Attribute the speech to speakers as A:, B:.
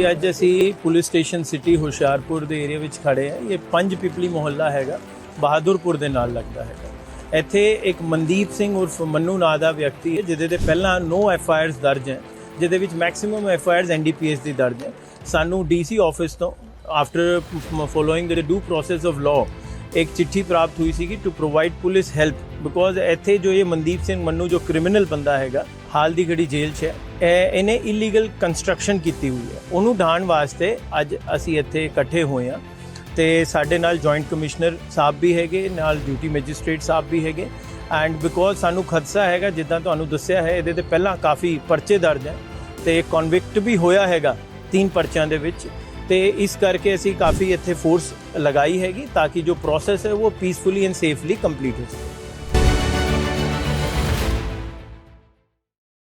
A: ਜੀ, ਅੱਜ ਅਸੀਂ ਪੁਲਿਸ ਸਟੇਸ਼ਨ ਸਿਟੀ ਹੁਸ਼ਿਆਰਪੁਰ ਦੇ ਏਰੀਆ ਵਿੱਚ ਖੜੇ ਹਾਂ। ਇਹ ਪੰਜ ਪਿਪਲੀ ਮੁਹੱਲਾ ਹੈਗਾ, ਬਹਾਦਰਪੁਰ ਦੇ ਨਾਲ ਲੱਗਦਾ ਹੈਗਾ। ਇੱਥੇ ਇੱਕ ਮਨਦੀਪ ਸਿੰਘ ਉਰਫ ਮੰਨੂ ਨਾਂ ਦਾ ਵਿਅਕਤੀ ਹੈ, ਜਿਹਦੇ ਤੇ ਪਹਿਲਾਂ ਨੋ ਐਫ ਆਈ ਆਰਸ ਦਰਜ ਹੈ, ਜਿਹਦੇ ਵਿੱਚ maximum F I Rs NDPS ਦੀ ਦਰਜ ਹੈ। ਸਾਨੂੰ ਡੀਸੀ ਆਫਿਸ ਤੋਂ, after following the due process of law ਇੱਕ ਚਿੱਠੀ ਪ੍ਰਾਪਤ ਹੋਈ ਸੀਗੀ to provide police help because ਇੱਥੇ ਜੋ ਇਹ ਮਨਦੀਪ ਸਿੰਘ ਮੰਨੂ ਜੋ ਕ੍ਰਿਮੀਨਲ ਬੰਦਾ ਹੈਗਾ ਹਾਲ ਦੀ ਘੜੀ ਜੇਲ੍ਹ 'ਚ ਹੈ ਇਹਨੇ ਇਲੀਗਲ ਕੰਸਟਰਕਸ਼ਨ ਕੀਤੀ ਹੋਈ ਹੈ ਉਹਨੂੰ ਢਾਣ ਵਾਸਤੇ ਅੱਜ ਅਸੀਂ ਇੱਥੇ ਇਕੱਠੇ ਹੋਏ ਹਾਂ ਤੇ ਸਾਡੇ ਨਾਲ ਜੁਆਇੰਟ ਕਮਿਸ਼ਨਰ ਸਾਹਿਬ ਵੀ ਹੈਗੇ ਨਾਲ ਡਿਊਟੀ ਮੈਜਿਸਟ੍ਰੇਟ ਸਾਹਿਬ ਵੀ ਹੈਗੇ ਐਂਡ ਬਿਕੋਜ਼ ਸਾਨੂੰ ਖਦਸ਼ਾ ਹੈਗਾ ਜਿੱਦਾਂ ਤੁਹਾਨੂੰ ਦੱਸਿਆ ਹੈ ਇਹਦੇ ਤੇ ਪਹਿਲਾਂ ਕਾਫੀ ਪਰਚੇ ਦਰਜ ਹੈ ਤੇ ਕਨਵਿਕਟ ਵੀ ਹੋਇਆ ਹੈਗਾ ਤਿੰਨ ਪਰਚਿਆਂ ਦੇ ਵਿੱਚ ਤੇ ਇਸ ਕਰਕੇ ਅਸੀਂ ਕਾਫੀ ਇੱਥੇ ਫੋਰਸ ਲਗਾਈ ਹੈਗੀ ਤਾਂ ਕਿ ਜੋ ਪ੍ਰੋਸੈਸ ਹੈ ਉਹ ਪੀਸਫੁਲੀ ਐਂਡ ਸੇਫਲੀ ਕੰਪਲੀਟ ਹੋ ਸਕੇ।